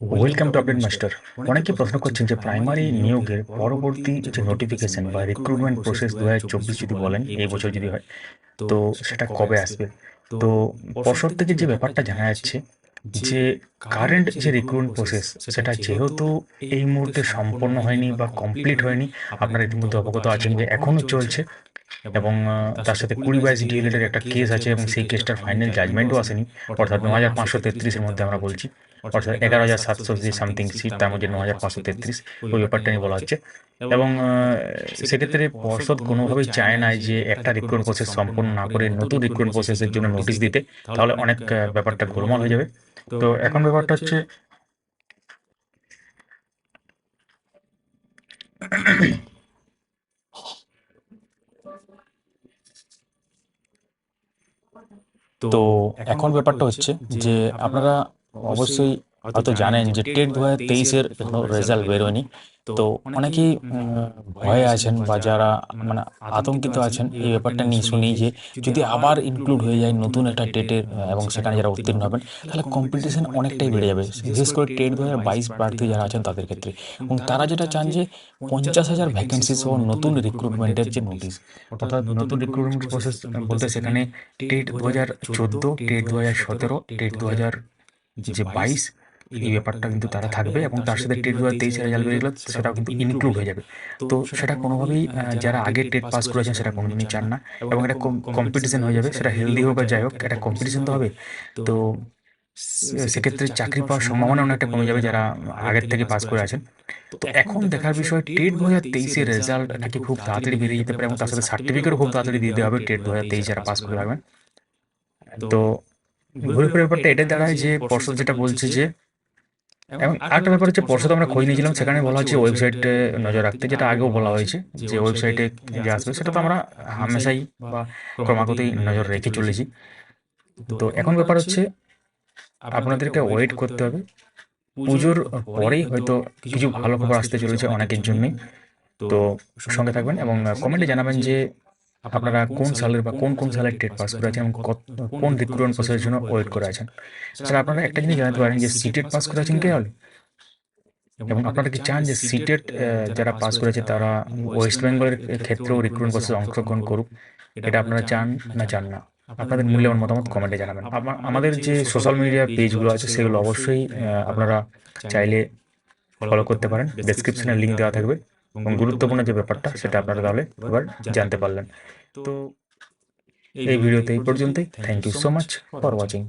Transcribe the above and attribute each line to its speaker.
Speaker 1: Welcome to update master অনেকে প্রশ্ন করছেন যে প্রাইমারি নিয়োগের পরবর্তী যে নোটিফিকেশন বা রিক্রুটমেন্ট প্রসেস দু হাজার চব্বিশ যদি বলেন এই বছর যদি হয় তো সেটা কবে আসবে? তো পর্ষদ থেকে যে ব্যাপারটা জানা যাচ্ছে যে কারেন্ট যে রিক্রুটমেন্ট প্রসেস সেটা যেহেতু এই মুহূর্তে সম্পন্ন হয়নি বা কমপ্লিট হয়নি আপনারা ইতিমধ্যে অবগত আছেন যে এখনও চলছে এবং তার সাথে কুড়ি বাইশ ডিএলএড একটা কেস আছে এবং সেই কেসটার ফাইনাল জাজমেন্টও আসেনি। অর্থাৎ ন হাজার পাঁচশো তেত্রিশের মধ্যে আমরা বলছি। অর্থাৎ এগারো হাজার সাতশো সামথিং সিট তার মধ্যে ন হাজার পাঁচশো তেত্রিশ ওই ব্যাপারটা নিয়ে বলা হচ্ছে। এবং সেক্ষেত্রে পর্ষদ কোনোভাবেই চায় না যে একটা রিক্রুটমেন্ট প্রসেস সম্পন্ন না করে নতুন রিক্রুটমেন্ট প্রসেসের জন্য নোটিশ দিতে তাহলে অনেক ব্যাপারটা গোলমাল হয়ে যাবে। তো এখন ব্যাপারটা হচ্ছে তো এখন ব্যাপারটা হচ্ছে যে আপনারা অবশ্যই হয়তো জানেন যে টেট দু হাজার তেইশের এখনও রেজাল্ট বেরোয়নি। তো অনেকেই ভয়ে আছেন বা যারা মানে আতঙ্কিত আছেন এই ব্যাপারটা নিয়ে শুনি যে যদি আবার ইনক্লুড হয়ে যায় নতুন একটা টেটের এবং সেখানে যারা উত্তীর্ণ হবেন তাহলে কম্পিটিশন অনেকটাই বেড়ে যাবে। বিশেষ করে টেট দু হাজার বাইশ প্রার্থী যারা আছেন তাদের ক্ষেত্রে। এবং তারা যেটা চান যে পঞ্চাশ হাজার ভ্যাকেন্সি সহ নতুন রিক্রুটমেন্টের যে নোটিশ অর্থাৎ নতুন রিক্রুটমেন্ট প্রসেস বলতে সেখানে টেট দু হাজার চোদ্দ টেট দু হাজার সতেরো টেট দু হাজার যে বাইশ এই ব্যাপারটা কিন্তু তারা থাকবে এবং তার সাথে টেট দু হাজার তেইশের রেজাল্ট বেরিয়ে গেলো সেটাও কিন্তু ইনক্লুড হয়ে যাবে। তো সেটা কোনোভাবেই যারা আগে টেট পাস করেছেন সেটা কোনোদিনই চান না এবং এটা কম্পিটিশন হয়ে যাবে সেটা হেলদি হোক বা যাই হোক একটা কম্পিটিশন তো হবে তো সেক্ষেত্রে চাকরি পাওয়ার সম্ভাবনা অনেকটা কমে যাবে যারা আগের থেকে পাস করে আছেন। তো এখন দেখার বিষয় টেট দু হাজার তেইশের রেজাল্ট নাকি খুব তাড়াতাড়ি বেরিয়ে যেতে পারে এবং তার সাথে সার্টিফিকেটও খুব তাড়াতাড়ি দিয়ে দিতে হবে টেট দু হাজার তেইশ যারা পাস করে থাকবেন তো ঘুরে ব্যাপারটা এটাই দাঁড়ায় যে পর্ষদ যেটা বলছে যে এবং আরেকটা ব্যাপার হচ্ছে পর্ষদ আমরা খোঁজ নিয়েছিলাম সেখানে বলা হচ্ছে ওয়েবসাইটে নজর রাখতে যেটা আগেও বলা হয়েছে যে ওয়েবসাইটে যে আসবে সেটা তো আমরা হামেশাই বা ক্রমাগতই নজর রেখে চলেছি। তো এখন ব্যাপার হচ্ছে আপনাদেরকে ওয়েট করতে হবে। পুজোর পরেই হয়তো কিছু ভালো খবর আসতে চলেছে অনেকের জন্যই তো সঙ্গে থাকবেন এবং কমেন্টে জানাবেন যে আপনারা কোন সালের বা কোন কোন সালের টেট পাস করে আছেন এবং কোন রিক্রুটমেন্ট প্রসেসের জন্য ওয়েট করে আছেন স্যার আপনারা একটা জিনিস জানাতে পারেন যে সিটেট পাস করে আছেন কে হলে? এবং আপনারা কি চান যে সিটেট যারা পাস করেছে তারা ওয়েস্ট বেঙ্গলের ক্ষেত্রেও রিক্রুটমেন্ট প্রসেসে অংশগ্রহণ করুক। এটা আপনারা চান না চান না? আপনাদের মূল্যবান মতামত কমেন্টে জানাবেন। আমাদের যে সোশ্যাল মিডিয়া পেজগুলো আছে সেগুলো অবশ্যই আপনারা চাইলে ফলো করতে পারেন। ডেসক্রিপশনে লিঙ্ক দেওয়া থাকবে। এবং গুরুত্বপূর্ণ যে ব্যাপারটা সেটা আপনারা তাহলে এবার জানতে পারলেন। তো এই ভিডিওতে এই পর্যন্তই। Thank you so much for watching